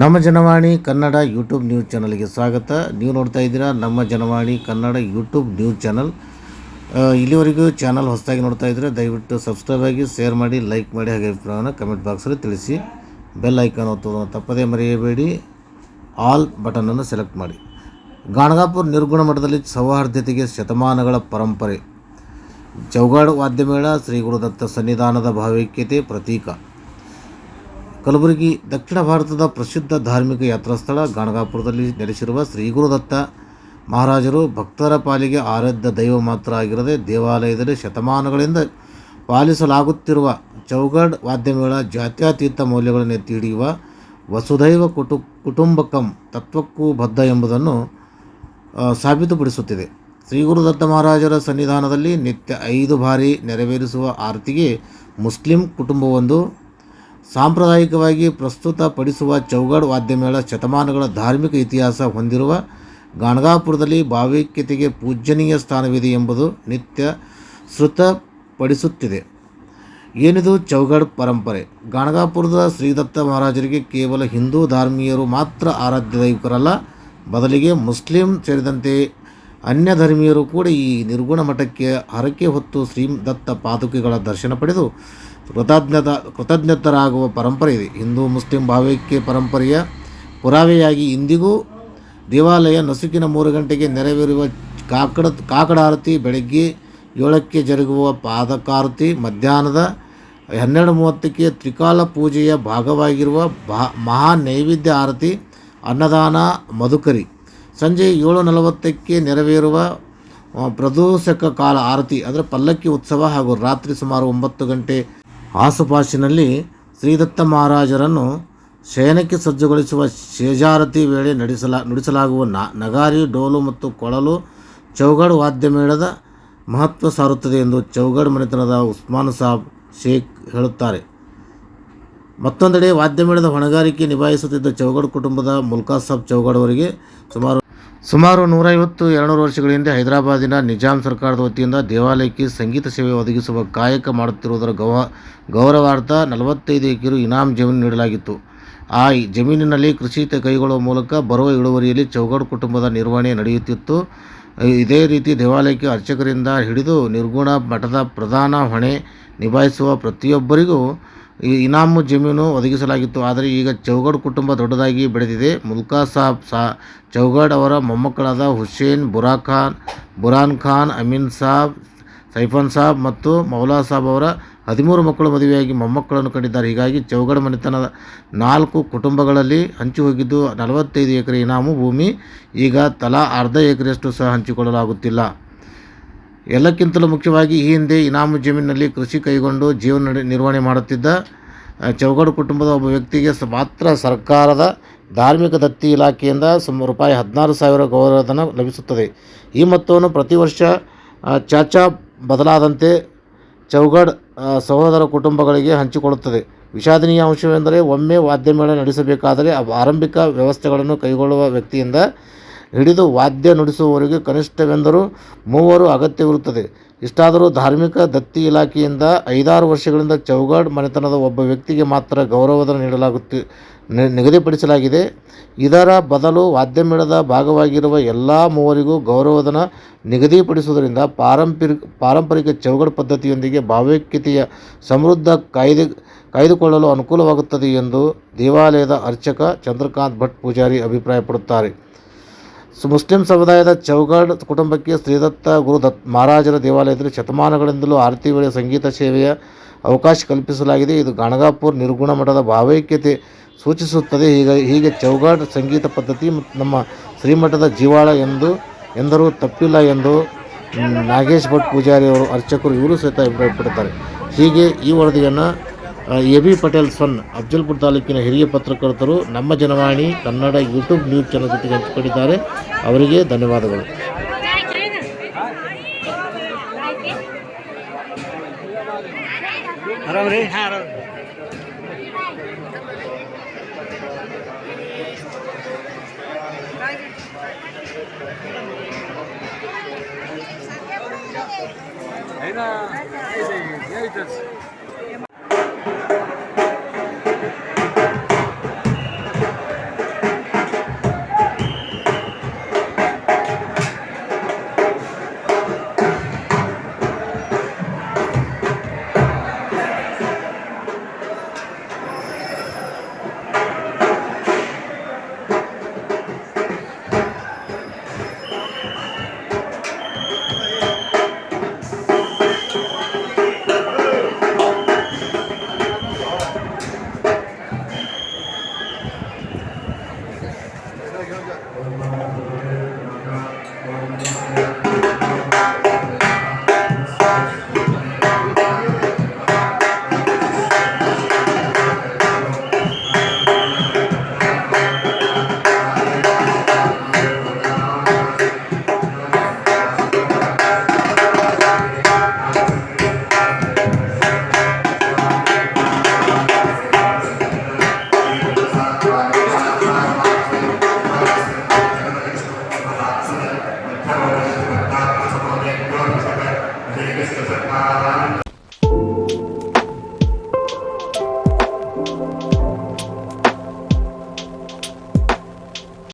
ನಮ್ಮ Janavani Kannada YouTube news ಚಾನಲ್ಗೆ ಸ್ವಾಗತ. ನೀವು ನೋಡ್ತಾ ಇದ್ದೀರಾ ನಮ್ಮ Janavani Kannada YouTube news channel. ಇಲ್ಲಿವರೆಗೂ ಚಾನಲ್ ಹೊಸದಾಗಿ ನೋಡ್ತಾ ಇದ್ದರೆ ದಯವಿಟ್ಟು ಸಬ್ಸ್ಕ್ರೈಬ್ ಆಗಿ, ಶೇರ್ ಮಾಡಿ, ಲೈಕ್ ಮಾಡಿ, ಹಾಗೆ ಅಭಿಪ್ರಾಯವನ್ನು ಕಮೆಂಟ್ ಬಾಕ್ಸಲ್ಲಿ ತಿಳಿಸಿ. ಬೆಲ್ ಐಕಾನ್ ಒತ್ತೋದನ್ನು ತಪ್ಪದೇ ಮರೆಯಬೇಡಿ. ಆಲ್ ಬಟನನ್ನು ಸೆಲೆಕ್ಟ್ ಮಾಡಿ. ಗಾಣಗಾಪುರ ನಿರ್ಗುಣ ಮಠದಲ್ಲಿ ಸೌಹಾರ್ದತೆಗೆ ಶತಮಾನಗಳ ಪರಂಪರೆ. ಚೌಗಾಡ್ ವಾದ್ಯಮೇಳ ಶ್ರೀ ಗುರುದತ್ತ ಸನ್ನಿಧಾನದ ಭಾವೈಕ್ಯತೆ, ಪ್ರತೀಕ. ಕಲಬುರಗಿ ದಕ್ಷಿಣ ಭಾರತದ ಪ್ರಸಿದ್ಧ ಧಾರ್ಮಿಕ ಯಾತ್ರಾಸ್ಥಳ ಗಾಣಗಾಪುರದಲ್ಲಿ ನೆಲೆಸಿರುವ ಶ್ರೀ ಗುರುದತ್ತ. ಮಹಾರಾಜರು ಭಕ್ತರ ಪಾಲಿಗೆ ಆರಾಧ್ಯ ದೈವ ಮಾತ್ರ ಆಗಿರದೆ ದೇವಾಲಯದಲ್ಲಿ ಶತಮಾನಗಳಿಂದ ಪಾಲಿಸಲಾಗುತ್ತಿರುವ ಚೌಗಡ್ ವಾದ್ಯಮೇಳ ಜಾತ್ಯತೀತ ಮೌಲ್ಯಗಳನ್ನು ಎತ್ತಿ ಹಿಡಿಯುವ ವಸುದೈವ ಕುಟು, ಕುಟುಂಬಕಂ ತತ್ವಕ್ಕೂ ಬದ್ಧ ಎಂಬುದನ್ನು ಸಾಬೀತುಪಡಿಸುತ್ತಿದೆ. ಶ್ರೀ ಗುರುದತ್ತ ಮಹಾರಾಜರ ಸನ್ನಿಧಾನದಲ್ಲಿ ನಿತ್ಯ ಐದು ಬಾರಿ ನೆರವೇರಿಸುವ ಆರತಿಗೆ ಮುಸ್ಲಿಂ ಕುಟುಂಬವೊಂದು ಸಾಂಪ್ರದಾಯಿಕವಾಗಿ ಪ್ರಸ್ತುತಪಡಿಸುವ ಚೌಗಡ್ ವಾದ್ಯಮೇಳ ಶತಮಾನಗಳ ಧಾರ್ಮಿಕ ಇತಿಹಾಸ ಹೊಂದಿರುವ ಗಾಣಗಾಪುರದಲ್ಲಿ ಭಾವೈಕ್ಯತೆಗೆ ಪೂಜ್ಯನೀಯ ಸ್ಥಾನವಿದೆ ಎಂಬುದು ನಿತ್ಯ ಶ್ರುತಪಡಿಸುತ್ತಿದೆ. ಏನಿದು ಚೌಗಡ್ ಪರಂಪರೆ? ಗಾಣಗಾಪುರದ ಶ್ರೀದತ್ತ ಮಹಾರಾಜರಿಗೆ ಕೇವಲ ಹಿಂದೂ ಧಾರ್ಮೀಯರು ಮಾತ್ರ ಆರಾಧ್ಯ ದೈವಿಕರಲ್ಲ, ಬದಲಿಗೆ ಮುಸ್ಲಿಂ ಸೇರಿದಂತೆ ಅನ್ಯ ಧರ್ಮೀಯರು ಕೂಡ ಈ ನಿರ್ಗುಣ ಮಠಕ್ಕೆ ಹರಕೆ ಹೊತ್ತು ಶ್ರೀ ದತ್ತ ಪಾದುಕೆಗಳ ದರ್ಶನ ಪಡೆದು ಕೃತಜ್ಞತ, ಕೃತಜ್ಞತರಾಗುವ ಪರಂಪರೆ ಇದೆ. ಹಿಂದೂ, ಮುಸ್ಲಿಂ ಭಾವೈಕ್ಯ ಪರಂಪರೆಯ ಪುರಾವೆಯಾಗಿ ಇಂದಿಗೂ ದೇವಾಲಯ ನಸುಕಿನ ಮೂರು ಗಂಟೆಗೆ ನೆರವೇರುವ ಕಾಕಡ ಕಾಕಡ ಆರತಿ ಬೆಳಗ್ಗೆ ಏಳಕ್ಕೆ ಜರುಗುವ ಪಾದಕಾರತಿ, ಮಧ್ಯಾಹ್ನದ ಹನ್ನೆರಡು ಮೂವತ್ತಕ್ಕೆ ತ್ರಿಕಾಲ ಪೂಜೆಯ ಭಾಗವಾಗಿರುವ ಮಹಾ ನೈವೇದ್ಯ ಆರತಿ, ಅನ್ನದಾನ, ಮಧುಕರಿ. ಸಂಜೆ ಏಳು ನಲವತ್ತಕ್ಕೆ ನೆರವೇರುವ ಪ್ರದೋಷಕ ಕಾಲ ಆರತಿ, ಅಂದರೆ ಪಲ್ಲಕ್ಕಿ ಉತ್ಸವ ಹಾಗೂ ರಾತ್ರಿ ಸುಮಾರು ಒಂಬತ್ತು ಗಂಟೆ ಆಸುಪಾಸಿನಲ್ಲಿ ಶ್ರೀದತ್ತ ಮಹಾರಾಜರನ್ನು ಶಯನಕ್ಕೆ ಸಜ್ಜುಗೊಳಿಸುವ ಶೇಜಾರತಿ ವೇಳೆ ನಡೆಸಲ, ನುಡಿಸಲಾಗುವ ನಗಾರಿ, ಡೋಲು ಮತ್ತು ಕೊಳಲು ಚೌಗಡ್ ವಾದ್ಯಮೇಳದ ಮಹತ್ವ ಸಾರುತ್ತದೆ ಎಂದು ಚೌಗಡ್ ಮನೆತನದ ಉಸ್ಮಾನ್ ಸಾಬ್ ಶೇಖ್ ಹೇಳುತ್ತಾರೆ. ಮತ್ತೊಂದೆಡೆ ವಾದ್ಯಮೇಳದ ಹೊಣೆಗಾರಿಕೆ ನಿಭಾಯಿಸುತ್ತಿದ್ದ ಚೌಗಡ್ ಕುಟುಂಬದ ಮುಲ್ಕಾ ಸಾಬ್ ಚೌಗಡ್ ಅವರಿಗೆ ಸುಮಾರು ಸುಮಾರು ನೂರೈವತ್ತು, ಎರಡುನೂರು ವರ್ಷಗಳ ಹಿಂದೆ ಹೈದರಾಬಾದಿನ ನಿಜಾಮ್ ಸರ್ಕಾರದ ವತಿಯಿಂದ ದೇವಾಲಯಕ್ಕೆ ಸಂಗೀತ ಸೇವೆ ಒದಗಿಸುವ ಕಾಯಕ ಮಾಡುತ್ತಿರುವುದರ ಗೌ ಗೌರವಾರ್ಥ ನಲವತ್ತೈದು ಎಕರೆ ಇನಾಮ್ ಜಮೀನು ನೀಡಲಾಗಿತ್ತು. ಆ ಜಮೀನಿನಲ್ಲಿ ಕೃಷಿ ಕೈಗೊಳ್ಳುವ ಮೂಲಕ ಬರುವ ಇಳುವರಿಯಲ್ಲಿ ಚೌಗಡ್ ಕುಟುಂಬದ ನಿರ್ವಹಣೆ ನಡೆಯುತ್ತಿತ್ತು. ಇದೇ ರೀತಿ ದೇವಾಲಯಕ್ಕೆ ಅರ್ಚಕರಿಂದ ಹಿಡಿದು ನಿರ್ಗುಣ ಮಠದ ಪ್ರಧಾನ ಹೊಣೆ ನಿಭಾಯಿಸುವ ಪ್ರತಿಯೊಬ್ಬರಿಗೂ ಈ ಇನಾಮು ಜಮೀನು ಒದಗಿಸಲಾಗಿತ್ತು, ಆದರೆ ಈಗ ಚೌಗಡ್ ಕುಟುಂಬ ದೊಡ್ಡದಾಗಿ ಬೆಳೆದಿದೆ. ಮುಲ್ಕಾ ಸಾಬ್ ಸಾ, ಚೌಗಡ್ ಅವರ ಮೊಮ್ಮಕ್ಕಳಾದ ಹುಸೇನ್ ಬುರಾ ಖಾನ್ ಬುರಾನ್ ಖಾನ್, ಅಮೀನ್ ಸಾಬ್, ಸೈಫನ್ ಸಾಬ್ ಮತ್ತು ಮೌಲಾ ಸಾಬ್ ಅವರ ಹದಿಮೂರು ಮಕ್ಕಳು ಮದುವೆಯಾಗಿ ಮೊಮ್ಮಕ್ಕಳನ್ನು ಕಂಡಿದ್ದಾರೆ. ಹೀಗಾಗಿ ಚೌಗಡ ಮನೆತನದ ನಾಲ್ಕು ಕುಟುಂಬಗಳಲ್ಲಿ ಹಂಚಿ ಹೋಗಿದ್ದು ನಲವತ್ತೈದು ಎಕರೆ ಇನಾಮು ಭೂಮಿ. ಈಗ ತಲಾ ಅರ್ಧ ಎಕರೆಯಷ್ಟು ಸಹ ಹಂಚಿಕೊಳ್ಳಲಾಗುತ್ತಿಲ್ಲ. ಎಲ್ಲಕ್ಕಿಂತಲೂ ಮುಖ್ಯವಾಗಿ ಈ ಹಿಂದೆ ಇನಾಮು ಜಮೀನಿನಲ್ಲಿ ಕೃಷಿ ಕೈಗೊಂಡು ಜೀವನ ನಿರ್ವಹಣೆ ಮಾಡುತ್ತಿದ್ದ ಚೌಗಡ ಕುಟುಂಬದ ಒಬ್ಬ ವ್ಯಕ್ತಿಗೆ ಮಾತ್ರ ಸರ್ಕಾರದ ಧಾರ್ಮಿಕ ದತ್ತಿ ಇಲಾಖೆಯಿಂದ ಸುಮಾರು ರೂಪಾಯಿ ಹದಿನಾರು ಸಾವಿರ ಗೌರವಧನ ಲಭಿಸುತ್ತದೆ. ಈ ಮೊತ್ತವನ್ನು ಪ್ರತಿ ವರ್ಷ ಚಾಚಾ ಬದಲಾದಂತೆ ಚೌಗಡ್ ಸಹೋದರ ಕುಟುಂಬಗಳಿಗೆ ಹಂಚಿಕೊಳ್ಳುತ್ತದೆ. ವಿಷಾದನೀಯ ಅಂಶವೆಂದರೆ ಒಮ್ಮೆ ವಾದ್ಯಮೇಳ ನಡೆಸಬೇಕಾದರೆ ಆರಂಭಿಕ ವ್ಯವಸ್ಥೆಗಳನ್ನು ಕೈಗೊಳ್ಳುವ ವ್ಯಕ್ತಿಯಿಂದ ಹಿಡಿದು ವಾದ್ಯ ನುಡಿಸುವವರಿಗೆ ಕನಿಷ್ಠವೆಂದರೂ ಮೂವರು ಅಗತ್ಯವಿರುತ್ತದೆ. ಇಷ್ಟಾದರೂ ಧಾರ್ಮಿಕ ದತ್ತಿ ಇಲಾಖೆಯಿಂದ ಐದಾರು ವರ್ಷಗಳಿಂದ ಚೌಗಾಡ್ ಮನೆತನದ ಒಬ್ಬ ವ್ಯಕ್ತಿಗೆ ಮಾತ್ರ ಗೌರವಧನ ನೀಡಲಾಗುತ್ತಿ ನಿಗದಿಪಡಿಸಲಾಗಿದೆ. ಇದರ ಬದಲು ವಾದ್ಯಮೇಳದ ಭಾಗವಾಗಿರುವ ಎಲ್ಲ ಮೂವರಿಗೂ ಗೌರವಧನ ನಿಗದಿಪಡಿಸುವುದರಿಂದ ಪಾರಂಪರಿಕ ಪಾರಂಪರಿಕ ಚೌಗಡ್ ಪದ್ಧತಿಯೊಂದಿಗೆ ಭಾವೈಕ್ಯತೆಯ ಸಮೃದ್ಧ ಕಾಯ್ದೆ, ಕಾಯ್ದುಕೊಳ್ಳಲು ಅನುಕೂಲವಾಗುತ್ತದೆ ಎಂದು ದೇವಾಲಯದ ಅರ್ಚಕ ಚಂದ್ರಕಾಂತ್ ಭಟ್ ಪೂಜಾರಿ ಅಭಿಪ್ರಾಯಪಡುತ್ತಾರೆ. ಮುಸ್ಲಿಂ ಸಮುದಾಯದ ಚೌಗಾಡ್ ಕುಟುಂಬಕ್ಕೆ ಶ್ರೀದತ್ತ ಗುರು ದತ್ ಮಹಾರಾಜರ ದೇವಾಲಯದಲ್ಲಿ ಶತಮಾನಗಳಿಂದಲೂ ಆರತಿ ವೇಳೆ ಸಂಗೀತ ಸೇವೆಯ ಅವಕಾಶ ಕಲ್ಪಿಸಲಾಗಿದೆ. ಇದು ಗಣಗಾಪುರ್ ನಿರ್ಗುಣ ಮಠದ ಭಾವೈಕ್ಯತೆ ಸೂಚಿಸುತ್ತದೆ. ಹೀಗೆ ಹೀಗೆ ಚೌಗಾಡ್ ಸಂಗೀತ ಪದ್ಧತಿ ನಮ್ಮ ಶ್ರೀಮಠದ ಜೀವಾಳ ಎಂದು, ಎಂದರೂ ತಪ್ಪಿಲ್ಲ ಎಂದು ನಾಗೇಶ್ ಭಟ್ ಪೂಜಾರಿ ಅವರು ಅರ್ಚಕರು ಇವರು ಸಹಿತ ಅಭಿಪ್ರಾಯಪಡುತ್ತಾರೆ ಹೀಗೆ ಈ ವರದಿಯನ್ನು ಎ ಬಿ ಪಟೇಲ್ ಸನ್ ಅಫ್ಜಲ್ಪುರ್ ತಾಲೂಕಿನ ಹಿರಿಯ ಪತ್ರಕರ್ತರು ನಮ್ಮ Janavani Kannada YouTube news channel ಜೊತೆಗೆ ಹಂಚಿಕೊಂಡಿದ್ದಾರೆ. ಅವರಿಗೆ ಧನ್ಯವಾದಗಳು. สุดท้าย